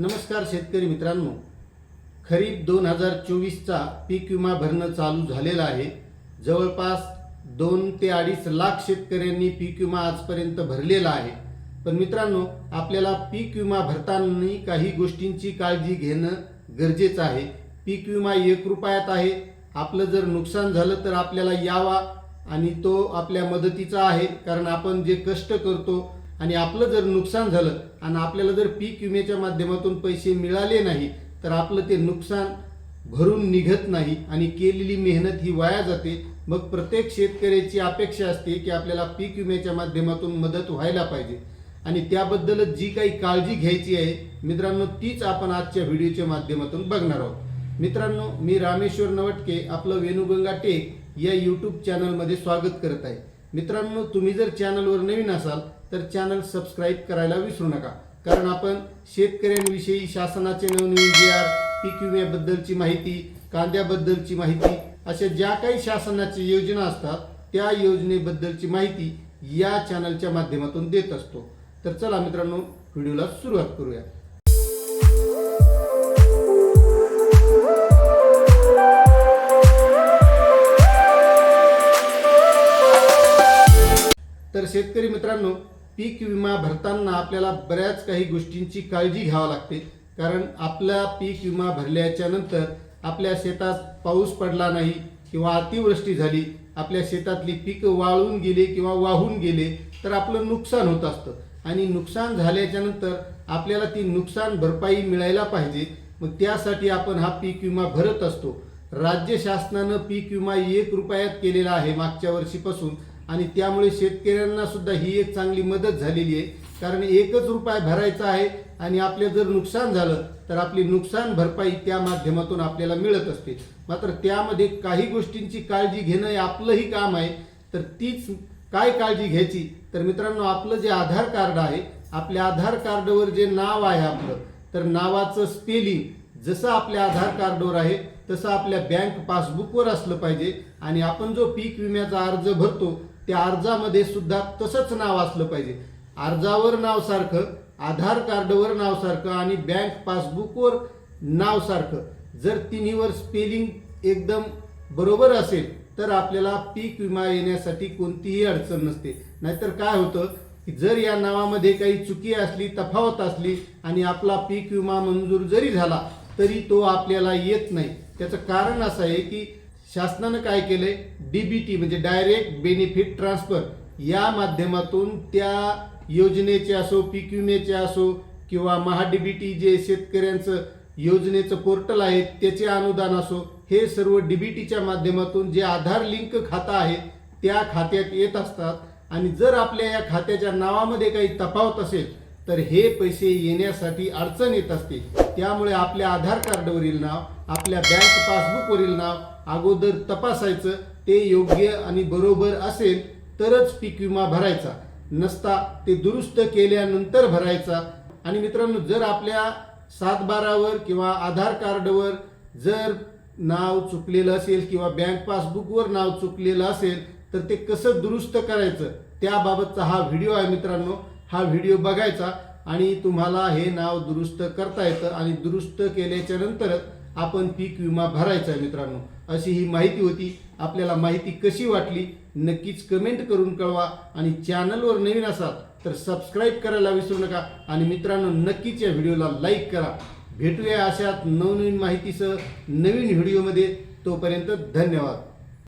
नमस्कार शेतकरी मित्रांनो. खरीप दोन हजार चोवीसचा पीक विमा भरणं चालू झालेला आहे. जवळपास दोन ते अडीच लाख शेतकऱ्यांनी पीक विमा आजपर्यंत भरलेला आहे. पण मित्रांनो आपल्याला पीक विमा भरताना काही गोष्टींची काळजी घेणं गरजेचं आहे. पीक विमा एक रुपयात आहे. आपलं जर नुकसान झालं तर आपल्याला यावा आणि तो आपल्या मदतीचा आहे. कारण आपण जे कष्ट करतो आणि आपलं जर नुकसान झालं आणि आपल्याला जर पीक विम्याच्या माध्यमातून पैसे मिळाले नाही तर आपलं ते नुकसान भरून निघत नाही आणि केलेली मेहनत ही वाया जाते. मग प्रत्येक शेतकऱ्याची अपेक्षा असते की आपल्याला पीक विम्याच्या माध्यमातून मदत व्हायला पाहिजे. आणि त्याबद्दलच जी काही काळजी घ्यायची आहे मित्रांनो तीच आपण आजच्या व्हिडिओच्या माध्यमातून बघणार आहोत. मित्रांनो मी रामेश्वर नवटके आपलं वेणुगंगा टेक या यूट्यूब चॅनलमध्ये स्वागत करत आहे. मित्रांनो तुम्ही जर चॅनलवर नवीन असाल तर चॅनल सबस्क्राईब करायला विसरू नका. कारण आपण शेतकऱ्यांविषयी शासनाचे नवनवीन जी आर पीक विम्याबद्दलची माहिती कांद्याबद्दलची माहिती अशा ज्या काही शासनाच्या योजना असतात त्या योजनेबद्दलची माहिती या चॅनलच्या माध्यमातून देत असतो. तर चला मित्रांनो व्हिडिओला सुरुवात करूया. तर शेतकरी मित्रांनो पीक विमा भरताना आपल्याला बऱ्याच काही गोष्टींची काळजी घ्यावी लागते. कारण आपला पीक विमा भरल्याच्या नंतर आपल्या शेतात पाऊस पडला नाही किंवा अतिवृष्टी झाली आपल्या शेतातली पिकं वाळून गेले किंवा वाहून गेले तर आपलं नुकसान होत असतं. आणि नुकसान झाल्याच्यानंतर आपल्याला ती नुकसान भरपाई मिळायला पाहिजे. मग त्यासाठी आपण हा पीक विमा भरत असतो. राज्य शासनानं पीक विमा एक रुपयात केलेला आहे मागच्या वर्षीपासून. आणि त्यामुळे शेतकऱ्यांना सुद्धा ही एक चांगली मदत झालेली आहे. कारण एकच रुपया भरायचा आहे आणि आपले जर नुकसान झालं तर आपली नुकसान भरपाई त्या माध्यमातून आपल्याला मिळत असते. मात्र त्यामध्ये काही गोष्टींची काळजी घेणं हे आपलंही काम आहे. तर तीच काय काळजी घ्यायची? तर मित्रांनो आपलं जे आधार कार्ड आहे आपल्या आधार कार्डवर जे नाव आहे आपलं तर नावाचं स्पेलिंग जसं आपल्या आधार कार्डवर आहे तसं आपल्या बँक पासबुकवर असलं पाहिजे. आणि आपण जो पीक विम्याचा अर्ज भरतो त्या अर्जामध्ये सुद्धा तसंच नाव असलं पाहिजे. अर्जावर नाव सारखं आधार कार्डवर नाव सारखं आणि बँक पासबुकवर नाव सारखं. जर तिन्हीवर स्पेलिंग एकदम बरोबर असेल तर आपल्याला पीक विमा येण्यासाठी कोणतीही अडचण नसते. नाहीतर काय होतं की जर या नावामध्ये काही चुकी असली तफावत असली आणि आपला पीक विमा मंजूर जरी झाला तरी तो आपल्याला येत नाही. त्याचं कारण असं आहे की शासनानं काय केलंय? डीबीटी म्हणजे डायरेक्ट बेनिफिट ट्रान्सफर या माध्यमातून त्या योजनेचे असो पीक विम्याचे असो किंवा महाडीबीटी जे शेतकऱ्यांचं योजनेचं पोर्टल आहे त्याचे अनुदान असो हे सर्व डीबीटीच्या माध्यमातून जे आधार लिंक खातं आहे त्या खात्यात येत असतात. आणि जर आपल्या या खात्याच्या नावामध्ये काही तफावत असेल तर हे पैसे येण्यासाठी अडचण येत असते. त्यामुळे आपल्या आधार कार्डवरील नाव आपल्या बँक पासबुकवरील नाव अगोदर तपासायचं. ते योग्य आणि बरोबर असेल तरच पीक विमा भरायचा. नसता ते दुरुस्त केल्यानंतर भरायचा. आणि मित्रांनो जर आपल्या सातबारावर किंवा आधार कार्डवर जर नाव चुकलेलं असेल किंवा बँक पासबुकवर नाव चुकलेलं असेल तर ते कसं दुरुस्त करायचं? त्याबाबतचा हा व्हिडिओ आहे मित्रांनो. हा व्हिडिओ बघायचा आणि तुम्हाला हे नाव दुरुस्त करता येतं आणि दुरुस्त केल्याच्या नंतरच आपण पीक विमा भरायचा आहे मित्रांनो. अशी ही माहिती होती. आपल्याला माहिती कशी वाटली नक्कीच कमेंट करून कळवा आणि चॅनलवर नवीन असाल तर सबस्क्राईब करायला विसरू नका आणि मित्रांनो नक्कीच या व्हिडिओला लाईक करा. भेटूया अशात नवनवीन माहितीसह नवीन व्हिडिओमध्ये. तोपर्यंत धन्यवाद.